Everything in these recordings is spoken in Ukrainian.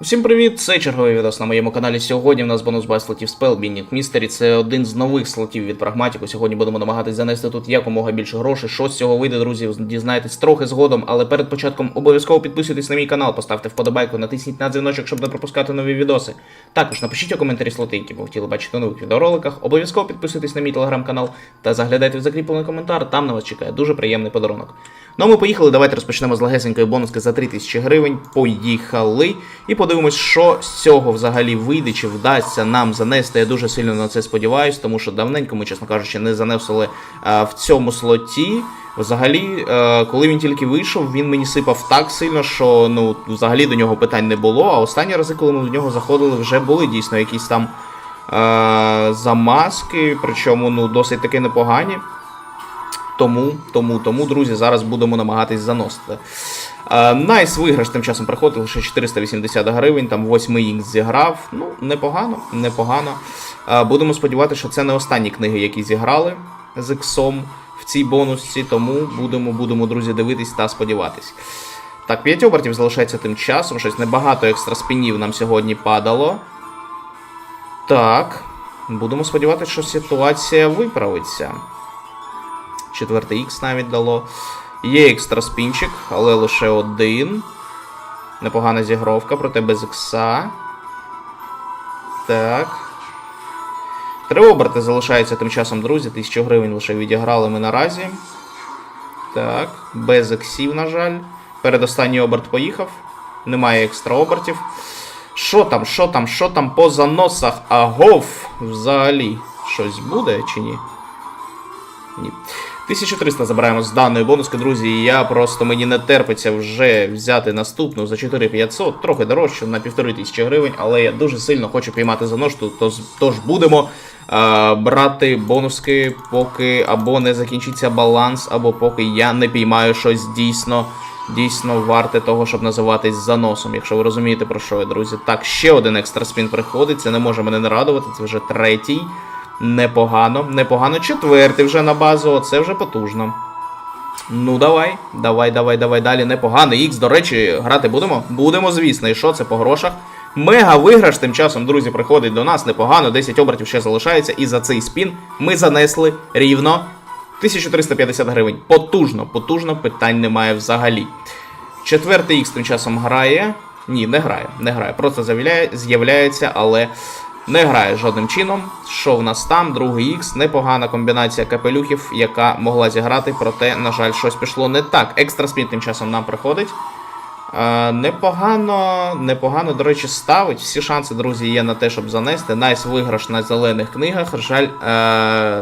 Всім привіт! Це черговий відос на моєму каналі. Сьогодні в нас бонус бай слотів Біннінг Містері. Це один з нових слотів від прагматіку. Сьогодні будемо намагатись занести тут якомога більше грошей. Що з цього вийде, друзі, дізнаєтесь трохи згодом. Але перед початком обов'язково підписуйтесь на мій канал, поставте вподобайку, натисніть на дзвіночок, щоб не пропускати нові відоси. Також напишіть у коментарі слоти, які ви хотіли бачити у нових відеороликах. Обов'язково підписуйтесь на мій телеграм-канал та заглядайте в закріплений коментар. Там на вас чекає дуже приємний подарунок. Ну а ми поїхали. Давайте розпочнемо з легесенької бонуски за 3000 гривень. Поїхали. І подивимось, що з цього взагалі вийде, чи вдасться нам занести. Я дуже сильно на це сподіваюся, тому що давненько ми, чесно кажучи, не занесли а, в цьому слоті. Взагалі, е, коли він тільки вийшов, він мені сипав так сильно, що ну взагалі до нього питань не було. А останні рази, коли ми в нього заходили, вже були дійсно якісь там е, замазки, причому ну досить таки непогані. Тому, тому, тому, друзі, зараз будемо намагатись заносити. Е, Найс виграш тим часом приходить лише 480 гривень, там 8 ікс зіграв. Ну, непогано, непогано. Е, Будемо сподіватися, що це не останні книги, які зіграли з іксом в цій бонусці, тому будемо, будемо, друзі, дивитись та сподіватись. Так, 5 обертів залишається тим часом, щось небагато екстра спінів нам сьогодні падало. Так, будемо сподіватися, що ситуація виправиться. Четвертий Х навіть дало. Є екстра спінчик, але лише один. Непогана зігровка, проте без ікса. Так. Три оберти залишаються тим часом, друзі. 1000 гривень лише відіграли ми наразі. Так, без ексів, на жаль. Передостанній оберт поїхав. Немає екстра обертів. Що там, що там, що там по заносах? Агов взагалі щось буде чи ні? Ні. 1300 забираємо з даної бонуски, друзі. Я просто мені не терпиться вже взяти наступну за 4500, трохи дорожче на 1500 гривень, але я дуже сильно хочу піймати за нож, тож, тож будемо е, брати бонуски, поки або не закінчиться баланс, або поки я не піймаю щось дійсно. Дійсно варте того, щоб називатись заносом, якщо ви розумієте про що я, друзі. Так, ще один екстра спін приходить, це не може мене не радувати, це вже третій. Непогано, непогано. Четвертий вже на базу, оце вже потужно. Ну, давай, давай, давай, давай далі. Непогано. Ікс, до речі, грати будемо? Будемо, звісно. І що це по грошах? Мега виграш тим часом, друзі, приходить до нас непогано. 10 обертів ще залишається. І за цей спін ми занесли рівно 1350 гривень. Потужно, потужно, питань немає взагалі. Четвертий Ікс тим часом грає. Ні, не грає, не грає. Просто з'являє- з'являється, але не грає жодним чином. Що в нас там? Другий Ікс, непогана комбінація капелюхів, яка могла зіграти, проте, на жаль, щось пішло не так. Екстра спін тим часом нам приходить. Е, непогано, непогано, до речі, ставить. Всі шанси, друзі, є на те, щоб занести. Найс виграш на зелених книгах. Жаль, е,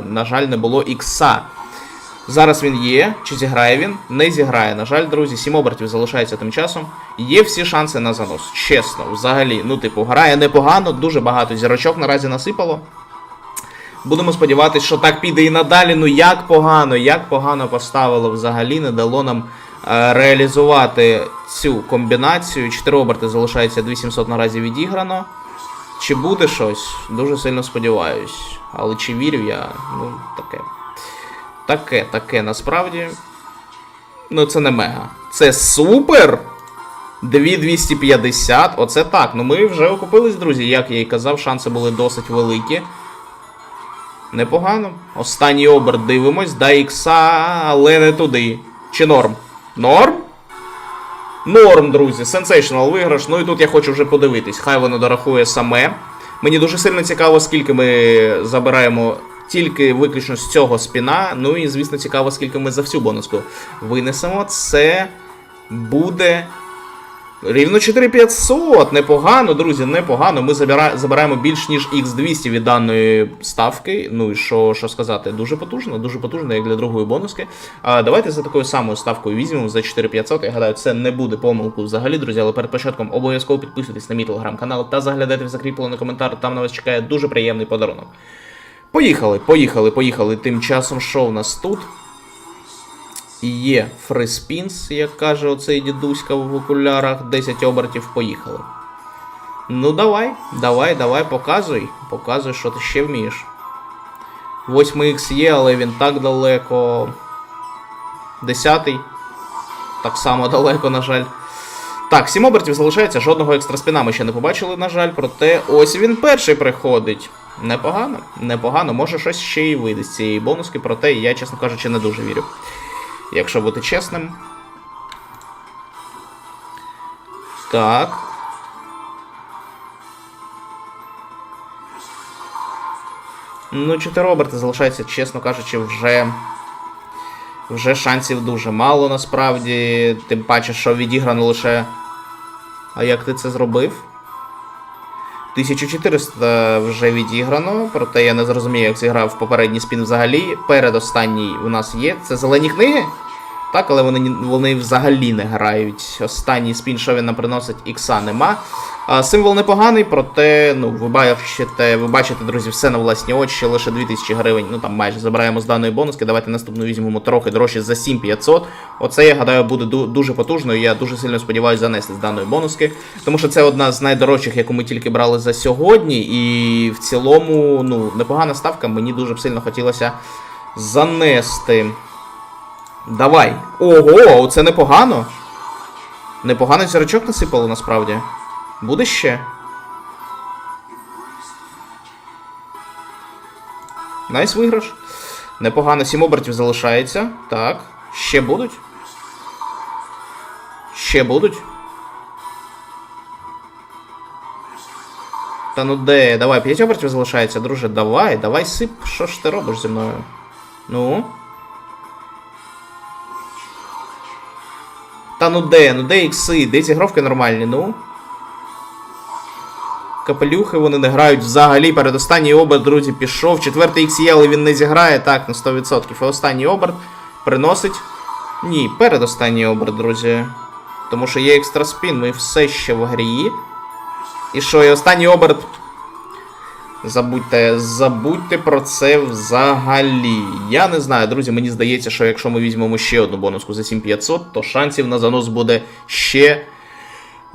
на жаль, не було ікса. Зараз він є. Чи зіграє він? Не зіграє. На жаль, друзі, 7 обертів залишається тим часом. Є всі шанси на занос. Чесно, взагалі. Ну, типу, грає непогано, дуже багато зірочок наразі насипало. Будемо сподіватися, що так піде і надалі. Ну як погано, як погано поставило взагалі, не дало нам е, реалізувати цю комбінацію. 4 оберти залишається 2700 наразі відіграно. Чи буде щось? Дуже сильно сподіваюсь. Але чи вірю я? Ну, таке. Таке, таке насправді. Ну, це не мега. Це супер! 2250, оце так. Ну ми вже окупились, друзі. Як я і казав, шанси були досить великі. Непогано. Останній оберт дивимось. Дай ікса, але не туди. Чи норм? Норм? Норм, друзі. Сенсейшнл виграш. Ну і тут я хочу вже подивитись. Хай воно дорахує саме. Мені дуже сильно цікаво, скільки ми забираємо тільки виключно з цього спіна. Ну і, звісно, цікаво, скільки ми за всю бонуску винесемо. Це буде. Рівно 4500, непогано, друзі, непогано. Ми забира... забираємо більш ніж X200 від даної ставки. Ну і що, що сказати, дуже потужно, дуже потужно, як для другої бонуски. А, давайте за такою самою ставкою візьмемо за 4500. Я гадаю, це не буде помилкою взагалі, друзі. Але перед початком обов'язково підписуйтесь на мій телеграм-канал та заглядайте в закріплений коментар. Там на вас чекає дуже приємний подарунок. Поїхали, поїхали, поїхали. Тим часом, що в нас тут? Є фриспінс, як каже оцей дідуська в окулярах, 10 обертів, поїхали. Ну давай, давай, давай, показуй. Показуй, що ти ще вмієш. 8х є, але він так далеко. 10 так само далеко, на жаль. Так, сім обертів залишається, жодного екстроспіна ми ще не побачили, на жаль, проте ось він перший приходить. Непогано, непогано, може щось ще й вийде з цієї бонуски, проте я, чесно кажучи, не дуже вірю. Якщо бути чесним. Так. Ну, 4 оберти залишається, чесно кажучи, вже. Вже шансів дуже мало насправді. Тим паче, що відіграно лише. А як ти це зробив? 1400 вже відіграно, проте я не зрозумію, як зіграв попередній спін взагалі. Передостанній у нас є. Це зелені книги. Так, але вони, вони взагалі не грають. Останній спін, що він нам приносить, ікса нема. А, символ непоганий, проте, ну, ви бачите, ви бачите, друзі, все на власні очі, лише 2000 гривень, ну там майже забираємо з даної бонуски. Давайте наступну візьмемо трохи дорожче за 7500. Оце, я гадаю, буде ду- дуже потужною. Я дуже сильно сподіваюся занести з даної бонуски. Тому що це одна з найдорожчих, яку ми тільки брали за сьогодні. І в цілому, ну, непогана ставка, мені дуже б сильно хотілося занести. Давай. Ого, це непогано. Непоганий зірочок насипало насправді. Буде ще. Найс виграш. Непогано, 7 обертів залишається. Так. Ще будуть. Ще будуть. Та ну де? Давай, 5 обертів залишається, друже. Давай, давай сип. Що ж ти робиш зі мною? Ну. Та ну де, ну де ікси, де ці гровки нормальні, ну. Капелюхи вони не грають взагалі. Передостанній оберт, друзі, пішов. Четвертий ікс є, але він не зіграє так на 100%. І останній оберт приносить. Ні, передостанній оберт, друзі. Тому що є екстра спін, ми все ще в грі. І що, і останній оберт. Забудьте, забудьте про це взагалі. Я не знаю, друзі. Мені здається, що якщо ми візьмемо ще одну бонуску за 7500, то шансів на занос буде ще.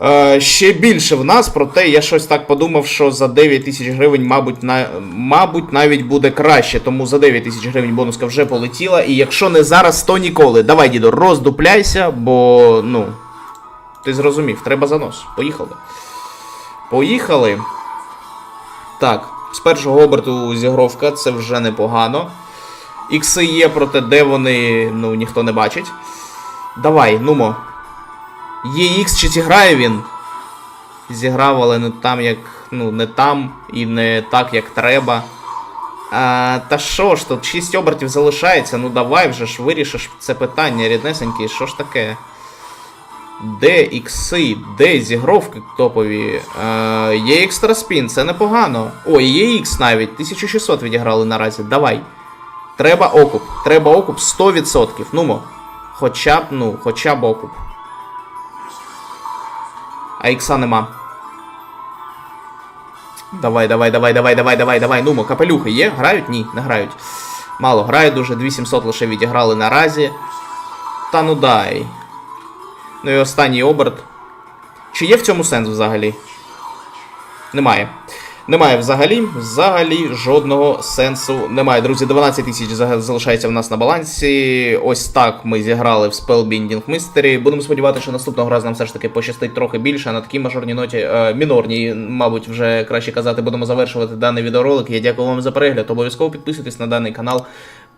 Е, ще більше в нас, проте я щось так подумав, що за 9 тисяч гривень, мабуть, на, мабуть, навіть буде краще. Тому за 9 тисяч гривень бонуска вже полетіла. І якщо не зараз, то ніколи. Давай, діду, роздупляйся, бо, ну. Ти зрозумів, треба занос. Поїхали. Поїхали. Так, з першого оберту зігровка, це вже непогано. Ікси є, проте де вони, ну, ніхто не бачить. Давай, нумо. Є Ікс чи зіграє він? Зіграв, але не там, як. Ну, не там і не так, як треба. А, та що ж, тут 6 обертів залишається. Ну давай вже ж вирішиш це питання, ріднесенький, що ж таке? Де ікси, де зігровки топові? Е, є екстра спін, це непогано. О, є ікс навіть. 1600 відіграли наразі. Давай. Треба окуп. Треба окуп 100%. Нумо. Хоча б, ну, хоча б окуп. А ікса нема. Давай, давай, давай, давай, давай, давай, давай. Нумо, капелюхи є? Грають? Ні, не грають. Мало грають дуже, 2700 лише відіграли наразі. Та ну дай. Ну і останній оберт. Чи є в цьому сенс взагалі? Немає. Немає взагалі, взагалі жодного сенсу немає. Друзі, 12 тисяч залишається в нас на балансі. Ось так ми зіграли в Spellbinding Mystery. Будемо сподіватися, що наступного разу нам все ж таки пощастить трохи більше. На такій мажорній ноті, е, мінорній, мабуть, вже краще казати, будемо завершувати даний відеоролик. Я дякую вам за перегляд. Обов'язково підписуйтесь на даний канал.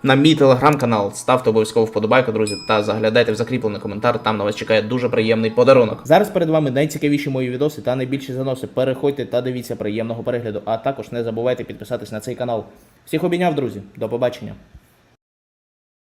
На мій телеграм-канал ставте обов'язково вподобайку, друзі, та заглядайте в закріплений коментар. Там на вас чекає дуже приємний подарунок. Зараз перед вами найцікавіші мої відоси та найбільші заноси. Переходьте та дивіться приємного перегляду. А також не забувайте підписатись на цей канал. Всіх обійняв, друзі. До побачення.